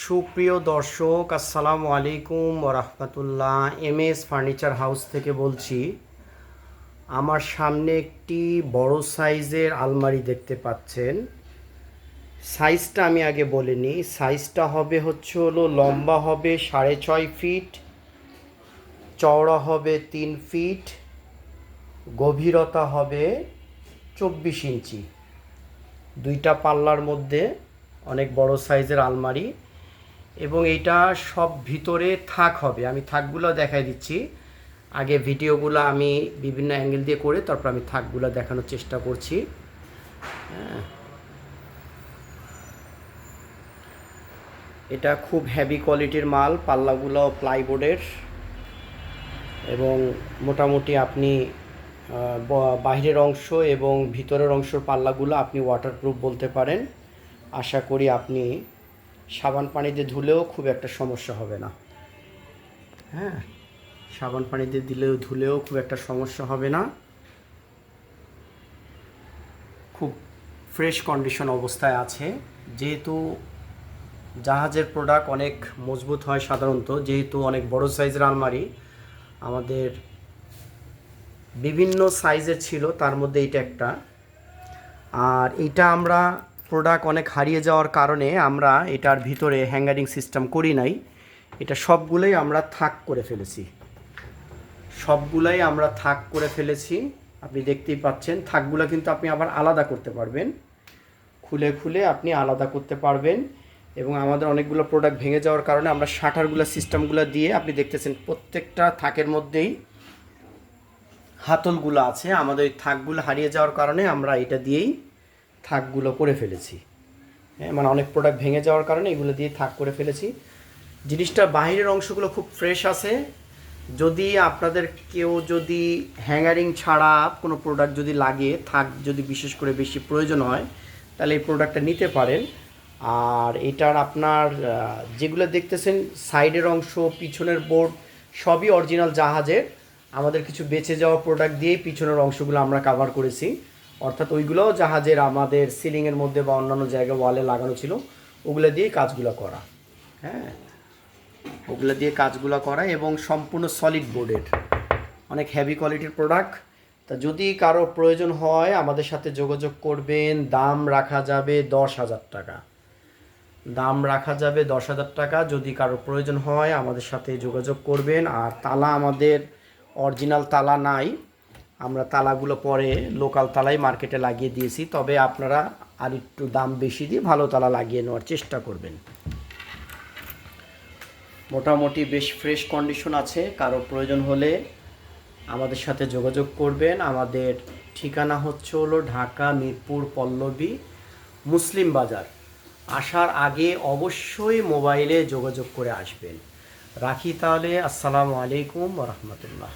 সুপ্রিয় দর্শক, আসসালামু আলাইকুম রহমতুল্লাহ। এম এস ফার্নিচার হাউস থেকে বলছি, আমার সামনে একটি বড় সাইজের আলমারি দেখতে পাচ্ছেন। সাইজটা আমি আগে বলিনি, সাইজটা হবে হচ্ছে হলো, লম্বা হবে সাড়ে ছয় ফিট, চওড়া হবে তিন ফিট, গভীরতা হবে চব্বিশ ইঞ্চি। দুইটা পাল্লার মধ্যে অনেক বড় সাইজের আলমারি। এবং এটা সব ভিতরে থাক হবে। আমি থাকগুলো দেখাই দিচ্ছি। আগে ভিডিওগুলো আমি বিভিন্ন অ্যাঙ্গেল দিয়ে করে তারপর আমি থাকগুলো দেখানোর চেষ্টা করছি। হ্যাঁ। এটা খুব হেভি কোয়ালিটির মাল, পাল্লাগুলো প্লাইবোর্ডের এবং মোটামুটি আপনি বাইরের অংশ এবং ভিতরের অংশের পাল্লাগুলো আপনি ওয়াটারপ্রুফ বলতে পারেন। আশা করি আপনি সাবান পানিতে ধুলেও খুব একটা সমস্যা হবে না। হ্যাঁ সাবান পানিতে দিলেও ধুলেও খুব একটা সমস্যা হবে না। খুব ফ্রেশ কন্ডিশন অবস্থায় আছে। যেহেতু জাহাজের প্রোডাক্ট অনেক মজবুত হয় সাধারণত, যেহেতু অনেক বড় সাইজের আলমারি, আমাদের বিভিন্ন সাইজের ছিল, তার মধ্যে এইটা একটা। আর এটা আমরা প্রোডাক্ট অনেক হারিয়ে যাওয়ার কারণে আমরা এটার ভিতরে হ্যাঙ্গারিং সিস্টেম করি নাই। এটা সবগুলোই আমরা থাক করে ফেলেছি। সবগুলাই আমরা থাক করে ফেলেছি। আপনি দেখতেই পাচ্ছেন, থাকগুলো কিন্তু আপনি আবার আলাদা করতে পারবেন। খুলে খুলে আপনি আলাদা করতে পারবেন এবং আমাদের অনেকগুলো প্রোডাক্ট ভেঙে যাওয়ার কারণে আমরা শাটারগুলো সিস্টেমগুলো দিয়ে আপনি দেখতেছেন প্রত্যেকটা থাকের মধ্যেই হাতলগুলো আছে। আমাদের ওই থাকগুলো হারিয়ে যাওয়ার কারণে আমরা এটা দিয়েই থাকগুলো করে ফেলেছি। হ্যাঁ মানে অনেক প্রোডাক্ট ভেঙে যাওয়ার কারণে এগুলো দিয়ে থাক করে ফেলেছি। জিনিসটা বাইরের অংশগুলো খুব ফ্রেশ আছে। যদি আপনাদের কেউ যদি হ্যাঙ্গারিং ছাড়া কোনো প্রোডাক্ট যদি লাগে, থাক যদি বিশেষ করে বেশি প্রয়োজন হয়, তাহলে এই প্রোডাক্টটা নিতে পারেন। আর এটার আপনার যেগুলো দেখতেছেন সাইডের অংশ, পিছনের বোর্ড সবই অরিজিনাল জাহাজের। আমাদের কিছু বেঁচে যাওয়া প্রোডাক্ট দিয়েই পিছনের অংশগুলো আমরা কাভার করেছি। অর্থাৎ ওইগুলোও জাহাজের আমাদের সিলিংয়ের মধ্যে বা অন্যান্য জায়গায় ওয়ালে লাগানো ছিল, ওগুলো দিয়ে কাজগুলো করা। হ্যাঁ? ওগুলো দিয়ে কাজগুলো করা এবং সম্পূর্ণ সলিড বোর্ডের অনেক হেভি কোয়ালিটির প্রোডাক্ট তা যদি কারও প্রয়োজন হয়, আমাদের সাথে যোগাযোগ করবেন। দাম রাখা যাবে দশ হাজার টাকা। দাম রাখা যাবে দশ হাজার টাকা। যদি কারও প্রয়োজন হয়, আমাদের সাথে যোগাযোগ করবেন। আর তালা আমাদের অরিজিনাল তালা নাই। আমরা তালাগুলো পরে লোকাল তালাই মার্কেটে লাগিয়ে দিয়েছি। তবে আপনারা আর একটু দাম বেশি দিয়ে ভালো তালা লাগিয়ে নেওয়ার চেষ্টা করবেন। মোটামুটি বেশ ফ্রেশ কন্ডিশন আছে। কারও প্রয়োজন হলে আমাদের সাথে যোগাযোগ করবেন। আমাদের ঠিকানা হচ্ছে হলো ঢাকা, মিরপুর, পল্লবী, মুসলিম বাজার। আসার আগে অবশ্যই মোবাইলে যোগাযোগ করে আসবেন। রাখি তাহলে। আসসালামু আলাইকুম রহমতুল্লাহ।